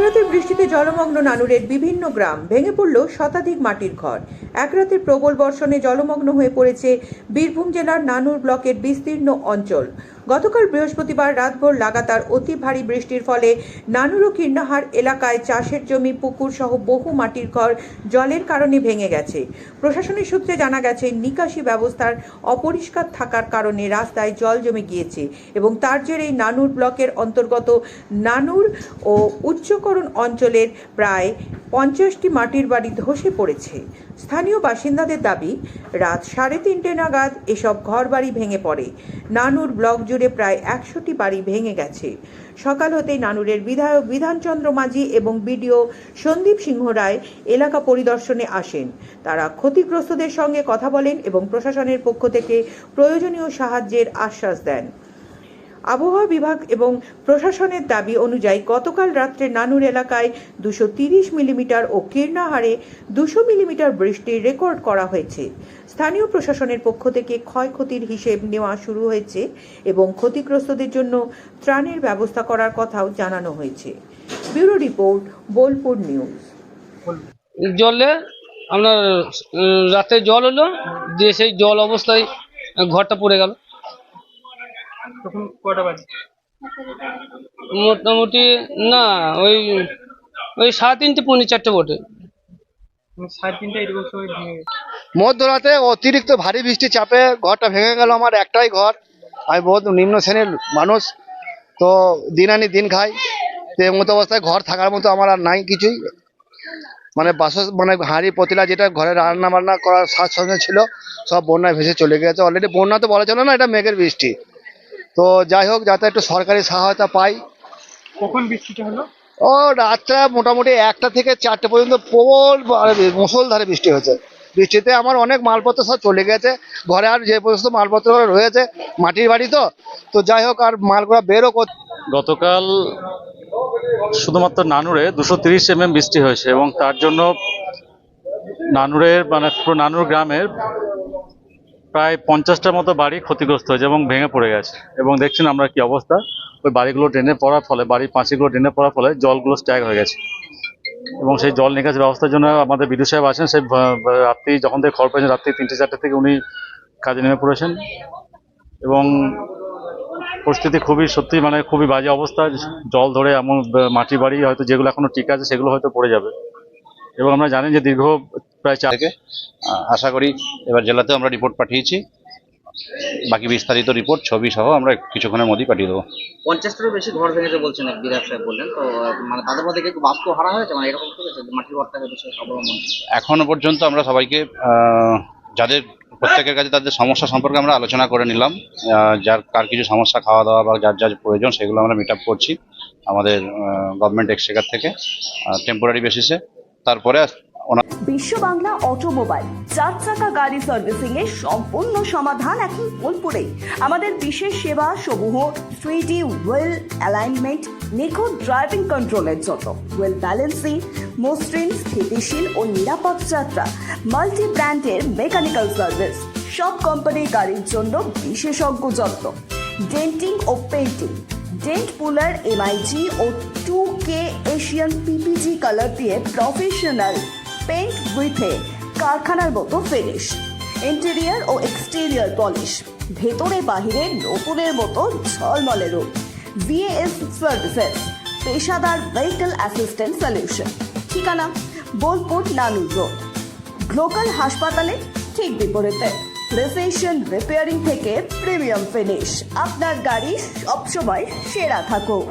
একরাতের বৃষ্টিতে জলমগ্ন নানুরের বিভিন্ন গ্রাম ভেঙে পড়ল শতাধিক মাটির ঘর। একরাতের প্রবল বর্ষণে জলমগ্ন হয়ে পড়েছে বীরভূম জেলার নানুর ব্লকের বিস্তীর্ণ অঞ্চল। গতকাল বৃহস্পতিবার রাতভর লাগাতার অতি ভারী বৃষ্টির ফলে নানুর কীর্ণাহার এলাকায় চাষের জমি, পুকুর সহ বহু মাটির ঘর জলের কারণে ভেঙে গেছে। প্রশাসনের সূত্রে জানা গেছে, নিকাশি ব্যবস্থার অপরিষ্কার থাকার কারণে রাস্তায় জল জমে গিয়েছে এবং তার জেরেই নানুর ব্লকের অন্তর্গত নানুর ও উচ্চকরণ অঞ্চলের প্রায় পঞ্চাশটি মাটির বাড়ি ধসে পড়েছে। স্থানীয় বাসিন্দাদের দাবি, রাত সাড়ে তিনটে নাগাদ এসব ঘরবাড়ি ভেঙে পড়ে। নানুর ব্লক জুড়ে প্রায় একশোটি বাড়ি ভেঙে গেছে। সকাল হতেই নানুরের বিধায়ক বিধানচন্দ্র মাঝি এবং বিডিও সন্দীপ সিংহ রায় এলাকা পরিদর্শনে আসেন। তারা ক্ষতিগ্রস্তদের সঙ্গে কথা বলেন এবং প্রশাসনের পক্ষ থেকে প্রয়োজনীয় সাহায্যের আশ্বাস দেন। আবহাওয়া বিভাগ এবং প্রশাসনের দাবি অনুযায়ী গতকাল রাত্রে নানুর এলাকায় দুশো তিরিশ মিলিমিটার ও কীর্ণাহারে দুশো মিলিমিটার বৃষ্টি রেকর্ড করা হয়েছে। স্থানীয় প্রশাসনের পক্ষ থেকে ক্ষয়ক্ষতির হিসেব নেওয়া শুরু হয়েছে এবং ক্ষতিগ্রস্তদের জন্য ত্রাণের ব্যবস্থা করার কথাও জানানো হয়েছে। Bureau report, Bolpur news. জলে আপনার রাতে জল হলো, দিয়ে সেই জল অবস্থায় ঘরটা পড়ে গেল। তখন কটা বাজে? মোটামুটি না ওই ওই সাড়ে তিনটে পৌনে চারটে বটে। মানে সাড়ে তিনটা এরকম সময় ভেঙে গেছে। মধ্যরাতে অতিরিক্ত ভারী বৃষ্টি চাপে ঘরটা ভেঙে গেল আমার একটাই ঘর। আমি বহুত নিম্ন শ্রেণির মানুষ তো দিন আনি দিন খাই। তো এই মতো অবস্থায় ঘর থাকার মতো আমার আর নাই কিছুই। মানে বাস মানে হাঁড়ি পতিলা যেটা ঘরে রান্না বান্না করার সাজ সরঞ্জাম ছিল সব বন্যায় ভেসে চলে গেছে। অলরেডি বন্যা তো বলা চলে না এটা মেঘের বৃষ্টি। তো যাই হোক যাতে একটু সরকারি সহায়তা পাই। কখন বৃষ্টিটা হলো? ও রাতটা মোটামুটি একটা থেকে চারটে পর্যন্ত প্রবল মুসলধারে বৃষ্টি হয়েছে। বৃষ্টিতে আমার অনেক মালপত্র সব চলে গেছে। ঘরে আর যে পর্যন্ত মালপত্র রয়েছে মাটির বাড়ি তো। তো যাই হোক আর মালগুলো বেরও কর গতকাল শুধুমাত্র নানুরে দুশো তিরিশ এমএম বৃষ্টি হয়েছে এবং তার জন্য নানুরের মানে পুরো নানুর গ্রামের প্রায় পঞ্চাশটার মতো বাড়ি ক্ষতিগ্রস্ত হয়েছে এবং ভেঙে পড়ে গেছে। এবং দেখছেন আমরা কি অবস্থা? ওই বাড়িগুলো ড্রেনে পড়ার ফলে, বাড়ির পাঁচিগুলো ড্রেনে পড়ার ফলে জলগুলো স্ট্যাগ হয়ে গেছে। এবং সেই জল নিকাশি ব্যবস্থার জন্য আমাদের বিদ্যুৎ সাহেব আছেন, সেই রাত্রি যখন থেকে খবর পেয়েছেন, রাত্রি তিনটে চারটে থেকে উনি কাজে নেমে পড়েছেন। এবং পরিস্থিতি খুবই সত্যি মানে খুবই বাজে অবস্থা। জল ধরে এমন মাটি বাড়ি হয়তো যেগুলো এখনও ঠিক আছে, সেগুলো হয়তো পড়ে যাবে। এবং আমরা জানি যে দীর্ঘ প্রায় চার থেকে। আশা করি এবার জেলাতেও আমরা রিপোর্ট পাঠিয়েছি। বাকি বিস্তারিত রিপোর্ট ছবি সহ আমরা কিছুক্ষণের মধ্যেই পাঠিয়ে দেবো। পঞ্চাশটারও বেশি ঘর ভেঙেছে বলছেন এক সাহেব বললেন। তো মানে তাদের মধ্যে কি বাস্তব হারা হয়েছে? মানে এরকম মাটির ঘরটা এখনও পর্যন্ত আমরা সবাইকে যাদের প্রত্যেকের কাছে তাদের সমস্যা সম্পর্কে আমরা আলোচনা করে নিলাম যার কার কিছু সমস্যা খাওয়া দাওয়া বা যার যার প্রয়োজন সেগুলো আমরা মিট আপ করছি আমাদের গভর্নমেন্ট এক্সচেকার থেকে টেম্পোরারি বেসিসে তারপরে বিশ্ব বাংলা অটোমোবাইল, চার চাকা গাড়ি সার্ভিসিং এর সম্পূর্ণ সমাধান এখন বোলপুরেই আমাদের বিশেষ সেবা সমূহ থ্রি ওয়েল অ্যালাইনমেন্ট নিখুঁত ড্রাইভিং কন্ট্রোলের জন্য। ওয়েল ব্যালেন্সিং মসৃণ, স্থিতিশীল ও নিরাপদ যাত্রা মাল্টি ব্র্যান্ডের মেকানিক্যাল সার্ভিস সব কোম্পানির গাড়ির জন্য বিশেষজ্ঞ যত্ন। ডেন্টিং ও পেন্টিং ডেন্ট পুলার এমআইজি ও two K Asian PPG colour দিয়ে প্রফেশনাল পেন্ট উইথে কারখানার মতো ফিনিশ ইন্টেরিয়ার ও এক্সটেরিয়ার পলিশ ভেতরে বাহিরে নতুনের মতো ঝলমলে রূপ ভিএএস সার্ভিসেস পেশাদার ভেহিকল অ্যাসিস্ট্যান্ট সলিউশন ঠিকানা বোলপুর নানুর রোড লোকাল হাসপাতালে ঠিক বিপরীতে রিসেশন রিপেয়ারিং থেকে প্রিমিয়াম ফিনিশ আপনার গাড়ি সবসময় সেরা থাকুক।